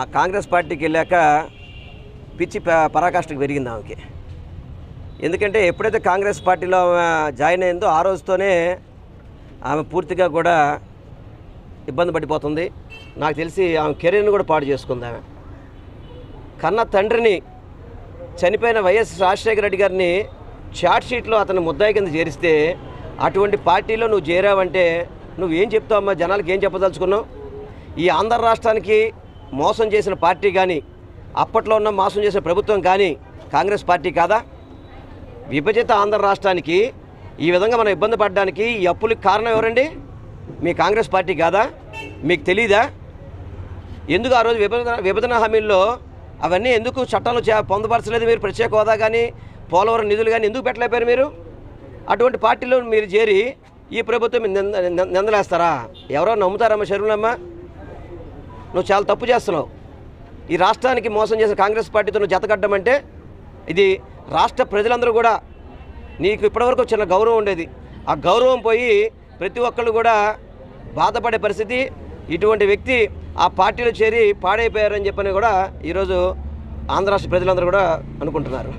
ఆ కాంగ్రెస్ పార్టీకి వెళ్ళాక పిచ్చి పరాకాష్ఠకు పెరిగింది ఆమెకి. ఎందుకంటే ఎప్పుడైతే కాంగ్రెస్ పార్టీలో జాయిన్ అయిందో ఆ రోజుతోనే ఆమె పూర్తిగా కూడా ఇబ్బంది పడిపోతుంది. నాకు తెలిసి ఆమె కెరీర్ని కూడా పాడు చేసుకుంది ఆమె. కన్న తండ్రిని చనిపోయిన వైఎస్ రాజశేఖర రెడ్డి గారిని షార్ట్ షీట్లో అతను ముద్దాయి కింద చేరిస్తే అటువంటి పార్టీలో నువ్వు చేరావంటే నువ్వేం చెప్తావమ్మా జనాలకు ఏం చెప్పదలుచుకున్నావు? ఈ ఆంధ్ర రాష్ట్రానికి మోసం చేసిన పార్టీ కానీ అప్పట్లో ఉన్న మోసం చేసిన ప్రభుత్వం కానీ కాంగ్రెస్ పార్టీ కాదా? విభజిత ఆంధ్ర రాష్ట్రానికి ఈ విధంగా మనం ఇబ్బంది పడడానికి ఈ అప్పులకు కారణం ఎవరండి? మీ కాంగ్రెస్ పార్టీ కాదా? మీకు తెలీదా? ఎందుకు ఆ రోజు విభజన విభజన హామీల్లో అవన్నీ ఎందుకు చట్టాలు చే పొందపరచలేదు మీరు? ప్రత్యేక హోదా కానీ పోలవరం నిధులు కానీ ఎందుకు పెట్టలేకపోయారు మీరు? అటువంటి పార్టీలో మీరు చేరి ఈ ప్రభుత్వం నింద నిందలేస్తారా? ఎవరో నమ్ముతారమ్మా శరీరమ్మ నువ్వు చాలా తప్పు చేస్తున్నావు. ఈ రాష్ట్రానికి మోసం చేసిన కాంగ్రెస్ పార్టీతో నువ్వు జతకడ్డం అంటే ఇది రాష్ట్ర ప్రజలందరూ కూడా నీకు ఇప్పటివరకు చిన్న గౌరవం ఉండేది. ఆ గౌరవం పోయి ప్రతి ఒక్కళ్ళు కూడా బాధపడే పరిస్థితి ఇటువంటి వ్యక్తి ఆ పార్టీలో చేరి పాడైపోయారని చెప్పని కూడా ఈరోజు ఆంధ్ర రాష్ట్ర ప్రజలందరూ కూడా అనుకుంటున్నారు.